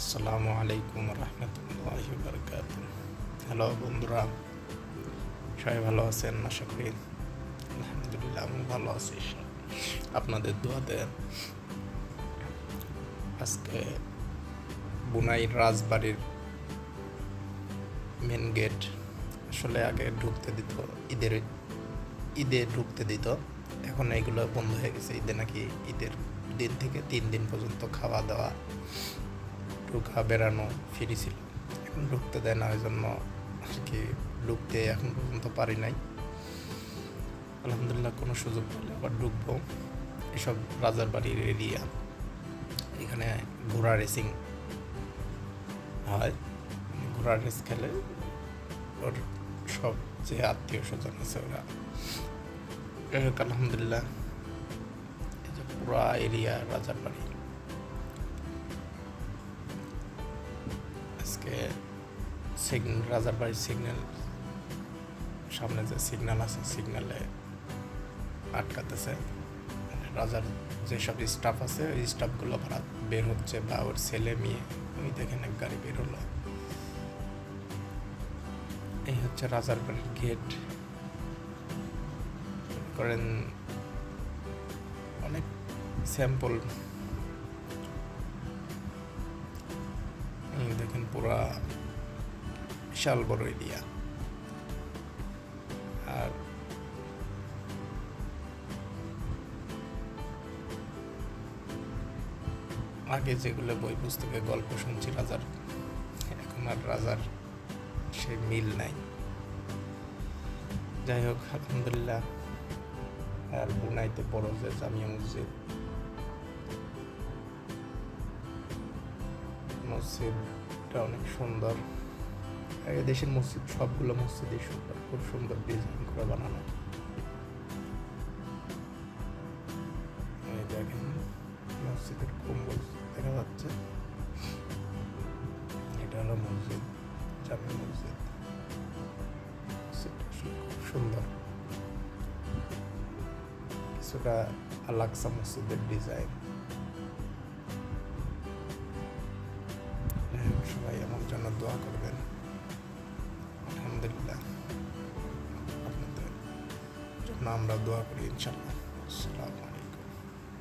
আসসালামু আলাইকুম রহমতুল্লাহ বরকাত হ্যালো বন্ধুরা, সবাই ভালো আছেন? আশা করি আলহামদুলিল্লাহ আমি ভালো আছি। আপনাদের দোয়াতে আজকে বুনাই রাজবাড়ির মেন গেট আসলে আগে ঢুকতে দিত, ঈদের, ঈদে ঢুকতে দিত। এখন এগুলো বন্ধ হয়ে গেছে। ঈদে নাকি ঈদের দিন থেকে তিন দিন পর্যন্ত খাওয়া দাওয়া ঢুকা বেড়ানো ফ্রি ছিল এখন ঢুকতে দেয় না ওই জন্য আর কি ঢুকতে এখন পর্যন্ত পারি নাই। আলহামদুলিল্লাহ কোনো সুযোগ পেলে আবার ঢুকবো এসব রাজার বাড়ির এরিয়া। এখানে ঘোড়া রেসিং হয়। ঘোড়া রেস খেলে ওর সব যে আত্মীয় স্বজন আছে ওরা। আলহামদুলিল্লাহ। পুরা এরিয়া রাজার বাড়ি। আজকে সিগন্যাল রাজার বাড়ির সিগন্যাল সামনে যে সিগন্যাল আছে সিগন্যালে আটকাতেছে। রাজার যেসব স্টাফ আছে, ওই স্টাফগুলো ভাড়া বের হচ্ছে বা ওর ছেলে, মেয়ে, ওই দেখেন এক গাড়ি বের হলো। এই হচ্ছে রাজার বাড়ির গেট করেন অনেক স্যাম্পল দেখেন পুরা বিশাল বড় এরিয়া। আর আগে যেগুলো বই পুস্তকে গল্প শুনছি রাজার, এখন আর রাজার সে মিল নাই। যাই হোক, আলহামদুলিল্লাহ, আর বুনাইতে বড় যে জামিয়া মসজিদ। মসজিদটা অনেক সুন্দর। এ দেশের মসজিদ, সবগুলো মসজিদই সুন্দর, খুব সুন্দর ডিজাইন করে বানানো। দেখেন, মসজিদের কুম্বল দেখা যাচ্ছে। এটা হলো মসজিদ, জামি মসজিদ। খুব সুন্দর। কিছুটা আলাক্সা মসজিদের ডিজাইন দোয়া করবেন আলহামদুলিল্লাহ। আপনাদের জন্য আমরা দোয়া করি ইনশাল্লাহ আসসালামু